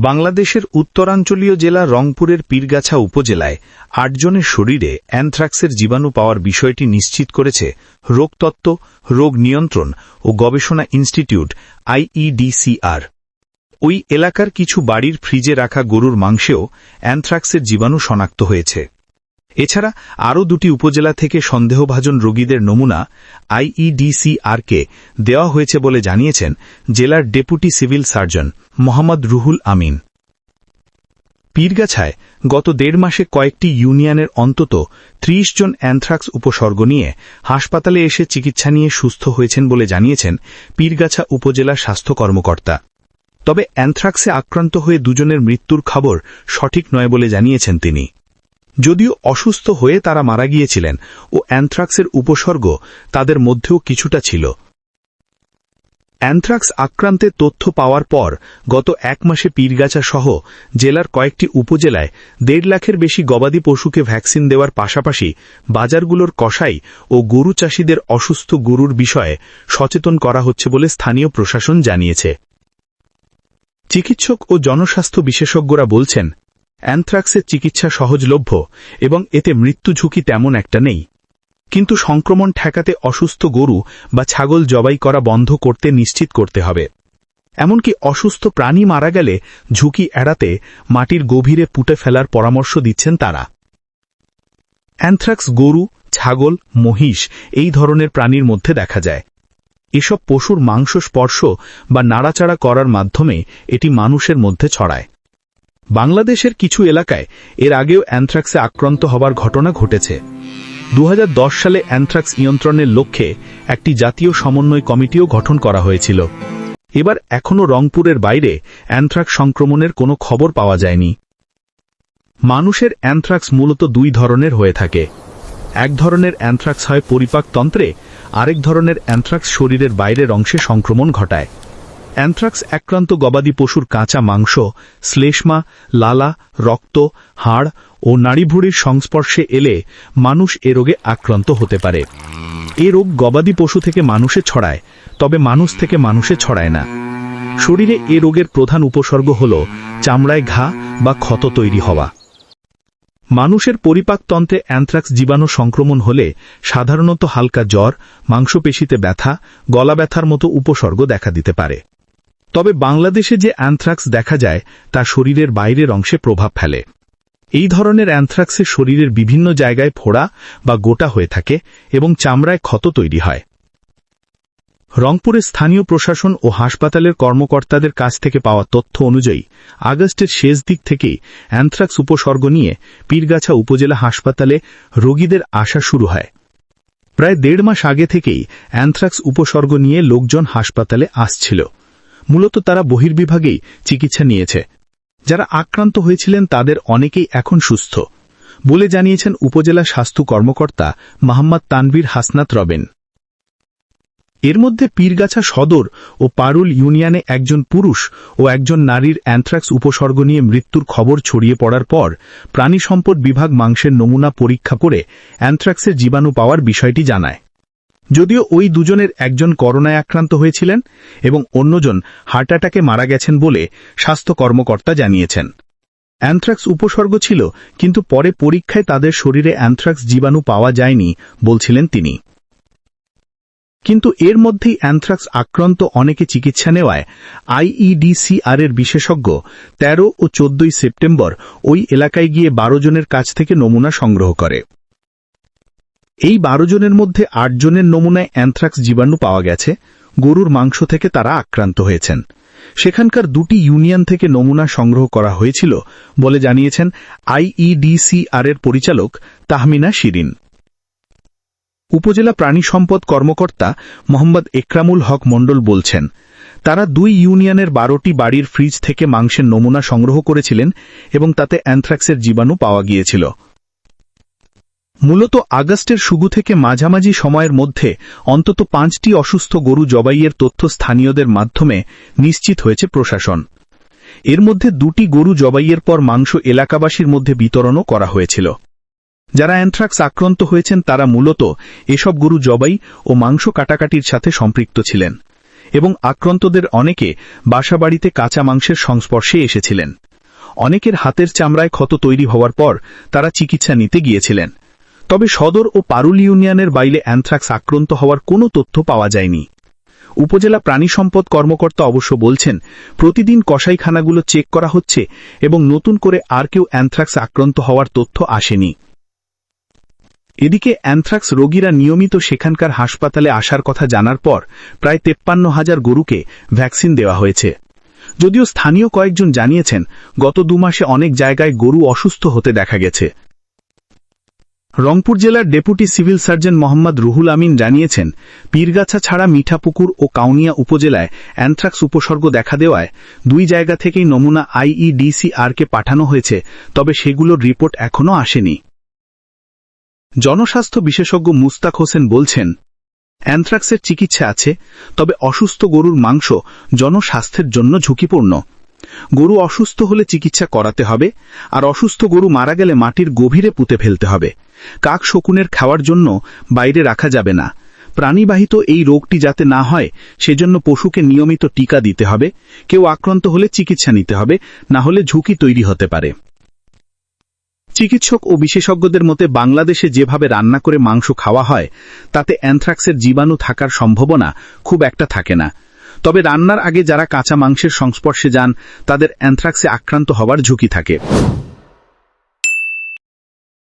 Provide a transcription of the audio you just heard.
বাংলাদেশের উত্তরাঞ্চলীয় জেলা রংপুরের পীরগাছা উপজেলায় আটজনের শরীরে অ্যানথ্রাক্সের জীবাণু পাওয়ার বিষয়টি নিশ্চিত করেছে রোগতত্ত্ব রোগ নিয়ন্ত্রণ ও গবেষণা ইনস্টিটিউট আইইডিসিআর। ওই এলাকার কিছু বাড়ির ফ্রিজে রাখা গরুর মাংসেও অ্যানথ্রাক্সের জীবাণু শনাক্ত হয়েছে। এছাড়া আরও দুটি উপজেলা থেকে সন্দেহভাজন রোগীদের নমুনা আইইডিসিআরকে দেওয়া হয়েছে বলে জানিয়েছেন জেলার deputy civil surgeon Mohammad Ruhul Amin. পীরগাছায় গত দেড় মাসে কয়েকটি ইউনিয়নের অন্তত ৩০ জন অ্যানথ্রাক্স উপসর্গ নিয়ে হাসপাতালে এসে চিকিৎসা নিয়ে সুস্থ হয়েছেন বলে জানিয়েছেন পীরগাছা উপজেলা স্বাস্থ্য কর্মকর্তা। তবে অ্যানথ্রাক্সে আক্রান্ত হয়ে দুজনের মৃত্যুর খবর সঠিক নয় বলে জানিয়েছেন তিনি। যদিও অসুস্থ হয়ে তারা মারা গিয়েছিলেন ও অ্যান্থ্রাক্সের উপসর্গ তাদের মধ্যেও কিছুটা ছিল। অ্যানথ্রাক্স আক্রান্তের তথ্য পাওয়ার পর গত এক মাসে পীরগাছা সহ জেলার কয়েকটি উপজেলায় দেড় লাখের বেশি গবাদি পশুকে ভ্যাকসিন দেওয়ার পাশাপাশি বাজারগুলোর কষাই ও গরু চাষিদের অসুস্থ গরুর বিষয়ে সচেতন করা হচ্ছে বলে স্থানীয় প্রশাসন জানিয়েছে। চিকিৎসক ও জনস্বাস্থ্য বিশেষজ্ঞরা বলছেন অ্যানথ্রাক্সের চিকিৎসা সহজলভ্য এবং এতে মৃত্যু ঝুঁকি তেমন একটা নেই। কিন্তু সংক্রমণ ঠেকাতে অসুস্থ গরু বা ছাগল জবাই করা বন্ধ করতে নিশ্চিত করতে হবে। এমনকি অসুস্থ প্রাণী মারা গেলে ঝুঁকি এড়াতে মাটির গভীরে পুঁটে ফেলার পরামর্শ দিচ্ছেন তারা। অ্যানথ্রাক্স গরু, ছাগল, মহিষ এই ধরনের প্রাণীর মধ্যে দেখা যায়। এসব পশুর মাংস স্পর্শ বা নাড়াচাড়া করার মাধ্যমে এটি মানুষের মধ্যে ছড়ায়। বাংলাদেশের কিছু এলাকায় এর আগেও অ্যানথ্রাক্সে আক্রান্ত হবার ঘটনা ঘটেছে। দু হাজার দশ সালে অ্যানথ্রাক্স নিয়ন্ত্রণের লক্ষ্যে একটি জাতীয় সমন্বয় কমিটিও গঠন করা হয়েছিল। এবার এখনও রংপুরের বাইরে অ্যানথ্রাক্স সংক্রমণের কোনো খবর পাওয়া যায়নি। মানুষের অ্যানথ্রাক্স মূলত দুই ধরনের হয়ে থাকে। এক ধরনের অ্যানথ্রাক্স হয় পরিপাকতন্ত্রে আরেক ধরনের অ্যানথ্রাক্স শরীরের বাইরের অংশে সংক্রমণ ঘটায়। অ্যানথ্রাক্স আক্রান্ত গবাদি পশুর কাঁচা মাংস, শ্লেষ্মা, লালা, রক্ত, হাড় ও নাড়িভুড়ির সংস্পর্শে এলে মানুষ এ রোগে আক্রান্ত হতে পারে। এ রোগ গবাদি পশু থেকে মানুষে ছড়ায়, তবে মানুষ থেকে মানুষে ছড়ায় না। শরীরে এ রোগের প্রধান উপসর্গ হল চামড়ায় ঘা বা ক্ষত তৈরি হওয়া। মানুষের পরিপাকতন্ত্রে অ্যানথ্রাক্স জীবাণু সংক্রমণ হলে সাধারণত হালকা জ্বর, মাংসপেশিতে ব্যথা গলা ব্যথার মতো উপসর্গ দেখা দিতে পারে। তবে বাংলাদেশে যে অ্যানথ্রাক্স দেখা যায়, তা শরীরের বাইরের অংশে প্রভাব ফেলে। এই ধরনের অ্যানথ্রাক্সে শরীরের বিভিন্ন জায়গায় ফোড়া বা গোটা হয়ে থাকে এবং চামড়ায় ক্ষত তৈরি হয়। রংপুরের স্থানীয় প্রশাসন ও হাসপাতালের কর্মকর্তাদের কাছ থেকে পাওয়া তথ্য অনুযায়ী, আগস্টের শেষ দিক থেকেই অ্যানথ্রাক্স উপসর্গ নিয়ে পীরগাছা উপজেলা হাসপাতালে রোগীদের আসা শুরু হয়। প্রায় দেড় মাস আগে থেকেই অ্যানথ্রাক্স উপসর্গ নিয়ে লোকজন হাসপাতালে আসছিল। মূলত তারা বহির্বিভাগেই চিকিৎসা নিয়েছে। যারা আক্রান্ত হয়েছিলেন তাদের অনেকেই এখন সুস্থ। বলে জানিয়েছেন উপজেলা স্বাস্থ্য কর্মকর্তা মোহাম্মদ তানভীর হাসনাত রবেন। এর মধ্যে পীরগাছা সদর ও পারুল ইউনিয়নে একজন পুরুষ ও একজন নারীর অ্যানথ্রাক্স উপসর্গ নিয়ে মৃত্যুর খবর ছড়িয়ে পড়ার পর প্রাণী সম্পদ বিভাগ মাংসের নমুনা পরীক্ষা করে অ্যানথ্রাক্সের জীবাণু পাওয়ার বিষয়টি জানায়। যদিও ওই দুজনের একজন করোনায় আক্রান্ত হয়েছিলেন এবং অন্যজন হার্ট অ্যাটাকে মারা গেছেন বলে স্বাস্থ্য কর্মকর্তা জানিয়েছেন। অ্যানথ্রাক্স উপসর্গ ছিল, কিন্তু পরে পরীক্ষায় তাদের শরীরে অ্যানথ্রাক্স জীবাণু পাওয়া যায়নি বলছিলেন তিনি। কিন্তু এর মধ্যেই অ্যানথ্রাক্স আক্রান্ত অনেকে চিকিৎসা নেওয়ায় আইইডিসিআর এর বিশেষজ্ঞ ১৩ ও চোদ্দই সেপ্টেম্বর ওই এলাকায় গিয়ে বারো জনের কাছ থেকে নমুনা সংগ্রহ করে। এই বারো জনের মধ্যে আট জনের নমুনায় অ্যানথ্রাক্স জীবাণু পাওয়া গেছে। গরুর মাংস থেকে তারা আক্রান্ত হয়েছেন। সেখানকার দুটি ইউনিয়ন থেকে নমুনা সংগ্রহ করা হয়েছিল বলে জানিয়েছেন আইইডিসিআর এর পরিচালক তাহমিনা শিরিন। উপজেলা প্রাণী সম্পদ কর্মকর্তা মোহাম্মদ একরামুল হক মণ্ডল বলছেন, তারা দুই ইউনিয়নের বারোটি বাড়ির ফ্রিজ থেকে মাংসের নমুনা সংগ্রহ করেছিলেন এবং তাতে অ্যানথ্রাক্সের জীবাণু পাওয়া গিয়েছিল। মূলত আগস্টের শুরু থেকে মাঝামাঝি সময়ের মধ্যে অন্তত পাঁচটি অসুস্থ গরু জবাইয়ের তথ্য স্থানীয়দের মাধ্যমে নিশ্চিত হয়েছে প্রশাসন। এর মধ্যে দুটি গরু জবাইয়ের পর মাংস এলাকাবাসীর মধ্যে বিতরণও করা হয়েছিল। যারা অ্যানথ্রাক্স আক্রান্ত হয়েছেন, তারা মূলত এসব গরু জবাই ও মাংস কাটাকাটির সাথে সম্পৃক্ত ছিলেন এবং আক্রান্তদের অনেকে বাসাবাড়িতে কাঁচা মাংসের সংস্পর্শে এসেছিলেন। অনেকের হাতের চামড়ায় ক্ষত তৈরি হওয়ার পর তারা চিকিৎসা নিতে গিয়েছিলেন। তবে সদর ও পারুল ইউনিয়নের বাইলে অ্যানথ্রাক্স আক্রান্ত হওয়ার কোনো তথ্য পাওয়া যায়নি। উপজেলা প্রাণী সম্পদ কর্মকর্তা অবশ্য বলছেন, প্রতিদিন কসাইখানাগুলো চেক করা হচ্ছে এবং নতুন করে আর কেউ অ্যানথ্রাক্স আক্রান্ত হওয়ার তথ্য আসেনি। এদিকে অ্যানথ্রাক্স রোগীরা নিয়মিত সেখানকার হাসপাতালে আসার কথা জানার পর প্রায় তেপ্পান্ন হাজার গরুকে ভ্যাকসিন দেওয়া হয়েছে। যদিও স্থানীয় কয়েকজন জানিয়েছেন, গত দু মাসে অনেক জায়গায় গরু অসুস্থ হতে দেখা গেছে। রংপুর জেলার deputy civil surgeon Mohammad Ruhul Amin জানিয়েছেন, পীরগাছা ছাড়া মিঠাপুকুর ও কাউনিয়া উপজেলায় অ্যানথ্রাক্স উপসর্গ দেখা দেওয়ায় দুই জায়গা থেকেই নমুনা আইইডিসিআরকে পাঠানো হয়েছে, তবে সেগুলোর রিপোর্ট এখনও আসেনি। জনস্বাস্থ্য বিশেষজ্ঞ মুস্তাক হোসেন বলছেন, অ্যানথ্রাক্সের চিকিৎসা আছে, তবে অসুস্থ গরুর মাংস জনস্বাস্থ্যের জন্য ঝুঁকিপূর্ণ। গরু অসুস্থ হলে চিকিৎসা করাতে হবে, আর অসুস্থ গরু মারা গেলে মাটির গভীরে পুঁতে ফেলতে হবে। কাক শকুনের খাওয়ার জন্য বাইরে রাখা যাবে না। প্রাণীবাহিত এই রোগটি যাতে না হয়, সেজন্য পশুকে নিয়মিত টিকা দিতে হবে। কেউ আক্রান্ত হলে চিকিৎসা নিতে হবে, না হলে ঝুঁকি তৈরি হতে পারে। চিকিৎসক ও বিশেষজ্ঞদের মতে বাংলাদেশে যেভাবে রান্না করে মাংস খাওয়া হয়, তাতে অ্যানথ্রাক্সের জীবাণু থাকার সম্ভাবনা খুব একটা থাকে না। তবে রান্নার আগে যারা কাঁচা মাংসের সংস্পর্শে যান তাদের অ্যান্থ্রাক্সে আক্রান্ত হওয়ার ঝুঁকি থাকে।